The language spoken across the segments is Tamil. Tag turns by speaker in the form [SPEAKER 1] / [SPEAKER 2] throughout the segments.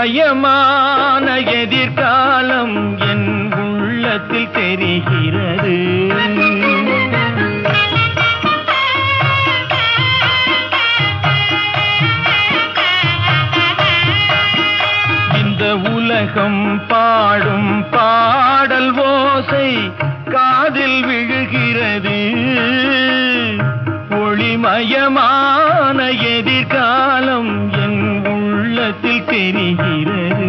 [SPEAKER 1] பயமான எதிர்காலம் என் உள்ளத்தில் தெரிகிறது. இந்த உலகம் பாடும் பாடல் ஓசை உள்ளத்தில் தெரிகிறது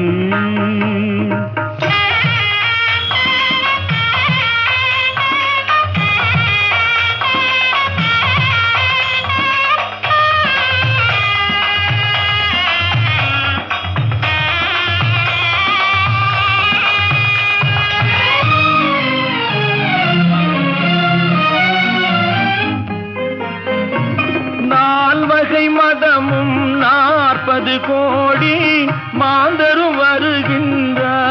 [SPEAKER 1] பாடி மாந்தரும் வருகின்றார்.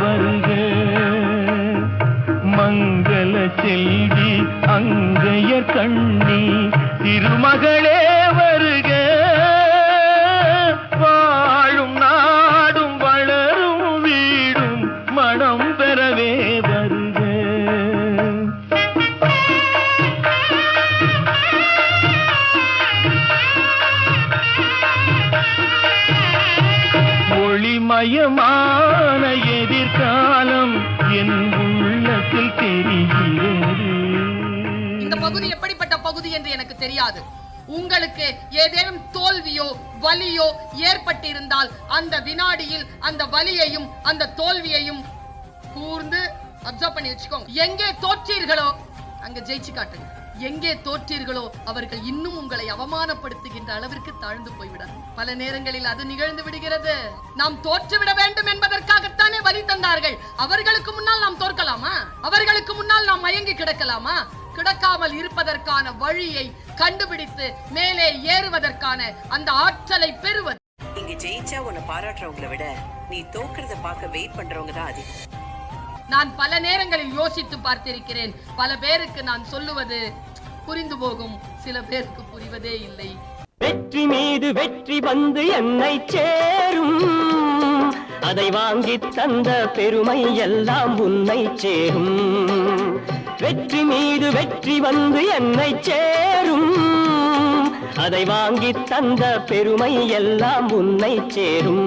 [SPEAKER 1] வருக. மங்கள செல்வி அங்கைய கண்ணி திருமகளே வருக. வாழும் நாடும் வளரும் வீடும் மனம் பெறவே வருக. ஒளிமயமான என் உள்ளத்தில் தெரிகிறது.
[SPEAKER 2] இந்த பகுதி எப்படிப்பட்ட பகுதி என்று எனக்கு தெரியாது. உங்களுக்கு ஏதேனும் தோல்வியோ வலியோ ஏற்பட்டிருந்தால் அந்த வினாடியில் அந்த வலியையும் அந்த தோல்வியையும் கூர்ந்து அப்சர்வ் பண்ணி வச்சுக்கோங்க. எங்கே தோற்றீர்களோ அங்க ஜெயிச்சு காட்டுங்க. எங்கே தோற்றீர்களோ அவர்கள் இன்னும் உங்களை அவமானப்படுத்துகின்ற அளவிற்கு தாழ்ந்து போய்விடார் பல நேரங்களில் அது நிகழ்ந்து விடுகிறது. நாம் தோற்று விட வேண்டும் என்பதற்காகத்தானே வழி தந்தார்கள். அவர்களுக்கு முன்னால் நாம் தோற்கலாமா? அவர்களுக்கு முன்னால் நாம் மயங்கி கிடக்கலாமா? கிடக்காமல் இருப்பதற்கான வழியை கண்டுபிடித்து மேலே ஏறுவதற்கான அந்த ஆற்றலை பெறுவது.
[SPEAKER 3] இங்க ஜெயிச்சா உன்னை பாராட்டுறவங்கள விட நீ தோக்குறத பார்க்க வெயிட் பண்றவங்க தான் அதிகம்.
[SPEAKER 2] நான் பல நேரங்களில் யோசித்து பார்த்திருக்கிறேன். பல பேருக்கு நான் சொல்லுவது புரிந்து போகும். சில பேருக்கு புரிவதே இல்லை.
[SPEAKER 4] வெற்றி மீது வெற்றி வந்து என்னை சேரும். அதை வாங்கி தந்த பெருமை எல்லாம் உன்னை சேரும். வெற்றி மீது வெற்றி வந்து என்னை சேரும். அதை வாங்கி தந்த பெருமை எல்லாம் உன்னை சேரும்.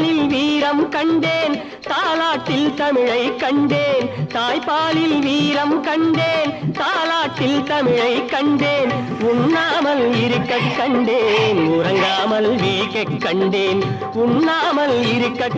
[SPEAKER 4] தாய்ப்பாலில் வீரம் கண்டேன் தாலாட்டில் தமிழை கண்டேன். தாய்ப்பாலில் வீரம் கண்டேன் தாலாட்டில் தமிழை கண்டேன். உண்ணாமல் இருக்க கண்டேன் உறங்காமல் வீக்க கண்டேன். உண்ணாமல் இருக்க